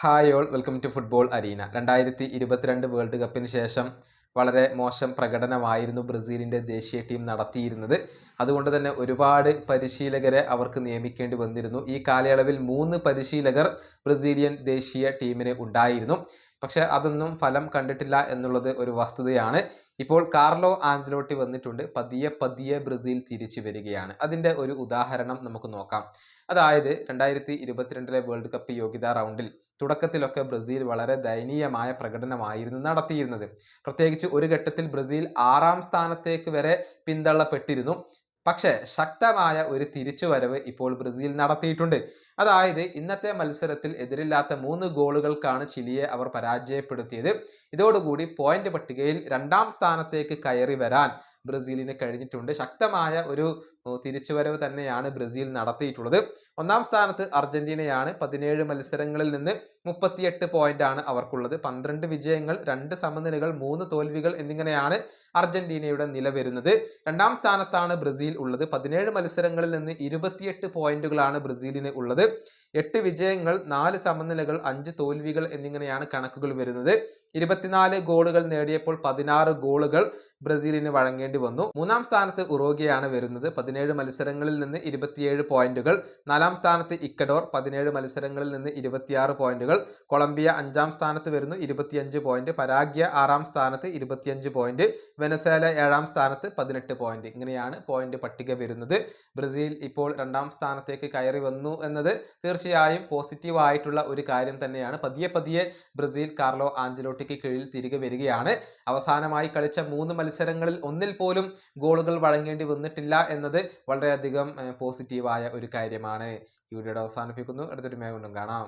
Hi all welcome to football arena രണ്ടായിരത്തി ഇരുപത്തിരണ്ട് world കപ്പിന് ശേഷം വളരെ മോശം പ്രകടനമായിരുന്നു ബ്രസീലിന്റെ ദേശീയ ടീം നടത്തിയിരുന്നത്. അതുകൊണ്ട് തന്നെ ഒരുപാട് പരിശീലകരെ അവർക്ക് നിയമിക്കേണ്ടി വന്നിരുന്നു. ഈ കാലയളവിൽ മൂന്ന് പരിശീലകർ ബ്രസീലിയൻ ദേശീയ ടീമിന് ഉണ്ടായിരുന്നു. പക്ഷെ അതൊന്നും ഫലം കണ്ടിട്ടില്ല എന്നുള്ളത് ഒരു വസ്തുതയാണ്. ഇപ്പോൾ കാർലോ ആഞ്ചലോട്ടി വന്നിട്ടുണ്ട്. പതിയെ പതിയെ ബ്രസീൽ തിരിച്ചു വരികയാണ്. അതിന്റെ ഒരു ഉദാഹരണം നമുക്ക് നോക്കാം. അതായത് രണ്ടായിരത്തി ഇരുപത്തിരണ്ടിലെ വേൾഡ് കപ്പ് യോഗ്യതാ റൗണ്ടിൽ തുടക്കത്തിലൊക്കെ ബ്രസീൽ വളരെ ദയനീയമായ പ്രകടനമായിരുന്നു നടത്തിയിരുന്നത്. പ്രത്യേകിച്ച് ഒരു ഘട്ടത്തിൽ ബ്രസീൽ ആറാം സ്ഥാനത്തേക്ക് വരെ പിന്തള്ളപ്പെട്ടിരുന്നു. പക്ഷേ ശക്തമായ ഒരു തിരിച്ചുവരവ് ഇപ്പോൾ ബ്രസീൽ നടത്തിയിട്ടുണ്ട്. അതായത് ഇന്നത്തെ മത്സരത്തിൽ എതിരില്ലാത്ത മൂന്ന് ഗോളുകൾക്കാണ് ചിലിയെ അവർ പരാജയപ്പെടുത്തിയത്. ഇതോടുകൂടി പോയിന്റ് പട്ടികയിൽ രണ്ടാം സ്ഥാനത്തേക്ക് കയറി വരാൻ ബ്രസീലിന് കഴിഞ്ഞിട്ടുണ്ട്. ശക്തമായ ഒരു തിരിച്ചുവരവ് തന്നെയാണ് ബ്രസീൽ നടത്തിയിട്ടുള്ളത്. ഒന്നാം സ്ഥാനത്ത് അർജന്റീനയാണ് പതിനേഴ് മത്സരങ്ങളിൽ നിന്ന് മുപ്പത്തിയെട്ട് പോയിന്റ് ആണ് അവർക്കുള്ളത്. പന്ത്രണ്ട് വിജയങ്ങൾ രണ്ട് സമനിലകൾ മൂന്ന് തോൽവികൾ എന്നിങ്ങനെയാണ് അർജന്റീനയുടെ നില വരുന്നത്. രണ്ടാം സ്ഥാനത്താണ് ബ്രസീൽ ഉള്ളത്. പതിനേഴ് മത്സരങ്ങളിൽ നിന്ന് ഇരുപത്തിയെട്ട് പോയിന്റുകളാണ് ബ്രസീലിന് ഉള്ളത്. എട്ട് വിജയങ്ങൾ നാല് സമനിലകൾ അഞ്ച് തോൽവികൾ എന്നിങ്ങനെയാണ് കണക്കുകൾ വരുന്നത്. ഇരുപത്തിനാല് ഗോളുകൾ നേടിയപ്പോൾ പതിനാറ് ഗോളുകൾ ബ്രസീലിന് വഴങ്ങേണ്ടി വന്നു. മൂന്നാം സ്ഥാനത്ത് ഉറോഗിയാണ് വരുന്നത്. പതിനേഴ് മത്സരങ്ങളിൽ നിന്ന് ഇരുപത്തിയേഴ് പോയിന്റുകൾ. നാലാം സ്ഥാനത്ത് ഇക്കഡോർ പതിനേഴ് മത്സരങ്ങളിൽ നിന്ന് ഇരുപത്തിയാറ് പോയിന്റുകൾ. കൊളംബിയ അഞ്ചാം സ്ഥാനത്ത് വരുന്നു ഇരുപത്തിയഞ്ച് പോയിന്റ്. പരാഗ്യ ആറാം സ്ഥാനത്ത് ഇരുപത്തിയഞ്ച് പോയിന്റ്. വെനസേല ഏഴാം സ്ഥാനത്ത് പതിനെട്ട് പോയിന്റ്. ഇങ്ങനെയാണ് പോയിന്റ് പട്ടിക വരുന്നത്. ബ്രസീൽ ഇപ്പോൾ രണ്ടാം സ്ഥാനത്തേക്ക് കയറി വന്നു എന്നത് തീർച്ചയായും പോസിറ്റീവ് ആയിട്ടുള്ള ഒരു കാര്യം തന്നെയാണ്. പതിയെ പതിയെ ബ്രസീൽ കാർലോ ആഞ്ചലോട്ടിക്ക് കീഴിൽ തിരികെ വരികയാണ്. അവസാനമായി കളിച്ച മൂന്ന് മത്സരങ്ങളിൽ ഒന്നിൽ പോലും ഗോളുകൾ വഴങ്ങേണ്ടി വന്നിട്ടില്ല എന്നത് വളരെയധികം പോസിറ്റീവായ ഒരു കാര്യമാണ് ഈ വീഡിയോയുടെ അവസാനിപ്പിക്കുന്നു. അടുത്തൊരു കൊണ്ടും കാണാം.